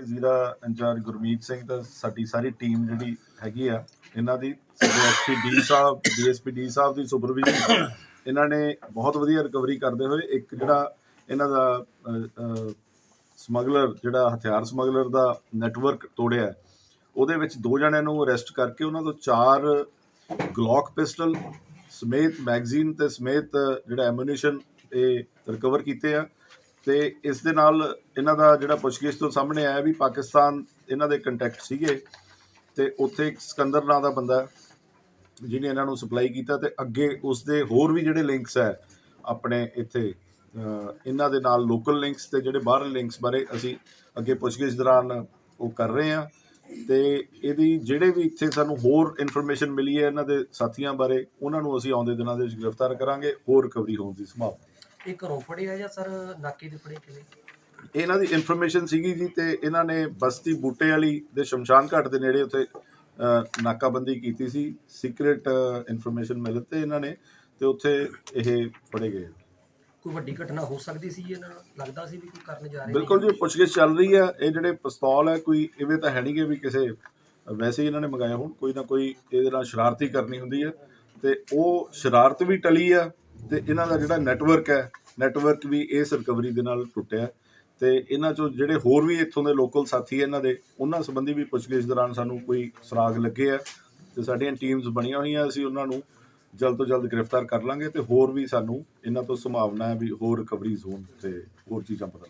Zira incharge Gurmeet Singh ਤੇ ਸਾਡੀ ਸਾਰੀ ਟੀਮ ਜਿਹੜੀ ਹੈਗੀ ਆ, ਇਹਨਾਂ ਦੀ, ਸਾਡੇ ਐਸਪੀ ਡੀ ਸਾਹਿਬ ਡੀਐਸਪੀ ਡੀ ਸਾਹਿਬ ਦੀ ਸੁਪਰਵਿਜ਼ਨ ਇਹਨਾਂ ਨੇ ਬਹੁਤ ਵਧੀਆ ਰਿਕਵਰੀ ਕਰਦੇ ਹੋਏ, ਇੱਕ ਜਿਹੜਾ ਇਹਨਾਂ ਦਾ ਸਮਗਲਰ ਜਿਹੜਾ ਹਥਿਆਰ ਸਮਗਲਰ ਦਾ ਨੈਟਵਰਕ ਤੋੜਿਆ ਉਹਦੇ ਵਿੱਚ ਦੋ ਜਣਿਆਂ ਨੂੰ ਅਰੈਸਟ ਕਰਕੇ ਉਹਨਾਂ ਤੋਂ ਚਾਰ ਗਲੌਕ ਪਿਸਟਲ ਸਮੇਤ ਮੈਗਜ਼ੀਨ ਤੇ ਸਮੇਤ ਜਿਹੜਾ ਐਮੂਨੀਸ਼ਨ ਇਹ ਰਿਕਵਰ ਕੀਤੇ ਆ। ਤੇ ਇਸ ਦੇ ਨਾਲ ਇਹਨਾਂ ਦਾ ਜਿਹੜਾ ਪੁੱਛਗਿੱਛ ਤੋਂ ਸਾਹਮਣੇ ਆਇਆ ਵੀ ਪਾਕਿਸਤਾਨ ਇਹਨਾਂ ਦੇ ਕੰਟੈਕਟ ਸੀਗੇ ਤੇ ਉੱਥੇ ਇੱਕ ਸਿਕੰਦਰ ਨਾਂ ਦਾ ਬੰਦਾ ਜਿਹਨੇ ਇਹਨਾਂ ਨੂੰ ਸਪਲਾਈ ਕੀਤਾ ਤੇ ਅੱਗੇ ਉਸ ਦੇ ਹੋਰ ਵੀ ਜਿਹੜੇ ਲਿੰਕਸ ਹੈ ਆਪਣੇ ਇੱਥੇ ਇਹਨਾਂ ਦੇ ਨਾਲ ਲੋਕਲ ਲਿੰਕਸ ਤੇ ਜਿਹੜੇ ਬਾਹਰਲੇ ਲਿੰਕਸ ਬਾਰੇ ਅਸੀਂ ਅੱਗੇ ਪੁੱਛਗਿੱਛ ਦੌਰਾਨ ਉਹ ਕਰ ਰਹੇ ਹਾਂ ਤੇ ਇਹਦੀ ਜਿਹੜੇ ਵੀ ਇੱਥੇ ਸਾਨੂੰ ਹੋਰ ਇਨਫੋਰਮੇਸ਼ਨ ਮਿਲੀ ਹੈ ਇਹਨਾਂ ਦੇ ਸਾਥੀਆਂ ਬਾਰੇ, ਉਹਨਾਂ ਨੂੰ ਅਸੀਂ ਆਉਂਦੇ ਦਿਨਾਂ ਦੇ ਵਿੱਚ ਗ੍ਰਿਫਤਾਰ ਕਰਾਂਗੇ, ਹੋਰ ਰਿਕਵਰੀ ਹੋਣ ਦੀ ਸੰਭਾਵਨਾ ਇਹ ਘਰੋਂ ਫੜਿਆ ਜਾਂ ਸਰ ਨਾਕੇ ਤੇ ਫੜੇ ਕਿਵੇਂ? ਇਹਨਾਂ ਦੀ ਇਨਫੋਰਮੇਸ਼ਨ ਸੀਗੀ ਜੀ ਤੇ ਇਹਨਾਂ ਨੇ ਬਸਤੀ ਬੂਟੇ ਵਾਲੀ ਦੇ ਸ਼ਮਸ਼ਾਨ ਘਾਟ ਦੇ ਨੇੜੇ ਉੱਥੇ ਅਹ, ਨਾਕਾਬੰਦੀ ਕੀਤੀ ਸੀ। ਸੀਕ੍ਰੀਟ ਇਨਫੋਰਮੇਸ਼ਨ ਮਿਲ ਤੇ ਇਹਨਾਂ ਨੇ ਤੇ ਉੱਥੇ ਇਹ ਫੜੇ ਗਏ। ਕੋਈ ਵੱਡੀ ਘਟਨਾ ਹੋ ਸਕਦੀ ਸੀ ਇਹਨਾਂ ਨਾਲ? ਲੱਗਦਾ ਸੀ ਵੀ ਕੋਈ ਕਰਨ ਜਾ ਰਹੇ ਬਿਲਕੁਲ ਜੀ ਪੁੱਛਗਿੱਛ ਚੱਲ ਰਹੀ ਹੈ ਇਹ ਜਿਹੜੇ ਪਿਸਤੌਲ ਹੈ ਕੋਈ ਇਵੇਂ ਤਾਂ ਹੈ ਨਹੀਂ ਕਿ ਵੀ ਕਿਸੇ ਵੈਸੇ ਹੀ ਇਹਨਾਂ ਨੇ ਮੰਗਾਇਆ ਹੋਣ। ਕੋਈ ਨਾ ਕੋਈ ਇਹਦੇ ਨਾਲ ਸ਼ਰਾਰਤੀ ਕਰਨੀ ਹੁੰਦੀ ਹੈ ਤੇ ਉਹ ਸ਼ਰਾਰਤ ਵੀ ਟਲੀ ਆ। ਤੇ ਇਹਨਾਂ ਦਾ ਜਿਹੜਾ ਨੈਟਵਰਕ ਹੈ ਨੈਟਵਰਕ ਵੀ ਇਸ ਰਿਕਵਰੀ ਦੇ ਨਾਲ ਟੁੱਟਿਆ ਤੇ ਇਹਨਾਂ ਚੋਂ ਜਿਹੜੇ ਹੋਰ ਵੀ ਇੱਥੋਂ ਦੇ ਲੋਕਲ ਸਾਥੀ ਇਹਨਾਂ ਦੇ, ਉਹਨਾਂ ਸੰਬੰਧੀ ਵੀ ਪੁੱਛਗਿੱਛ ਦੌਰਾਨ ਸਾਨੂੰ ਕੋਈ ਸੁਰਾਗ ਲੱਗੇ ਆ ਤੇ ਸਾਡੀਆਂ ਟੀਮਸ ਬਣੀਆਂ ਹੋਈਆਂ ਅਸੀਂ ਉਹਨਾਂ ਨੂੰ ਜਲਦ ਤੋਂ ਜਲਦ ਗ੍ਰਿਫਤਾਰ ਕਰ ਲਾਂਗੇ ਤੇ ਹੋਰ ਵੀ ਸਾਨੂੰ ਇਹਨਾਂ ਤੋਂ ਸੰਭਾਵਨਾ ਹੈ ਵੀ ਹੋਰ ਰਿਕਵਰੀਜ਼ ਹੋਣ ਤੇ ਹੋਰ ਚੀਜ਼ਾਂ ਪਤਾ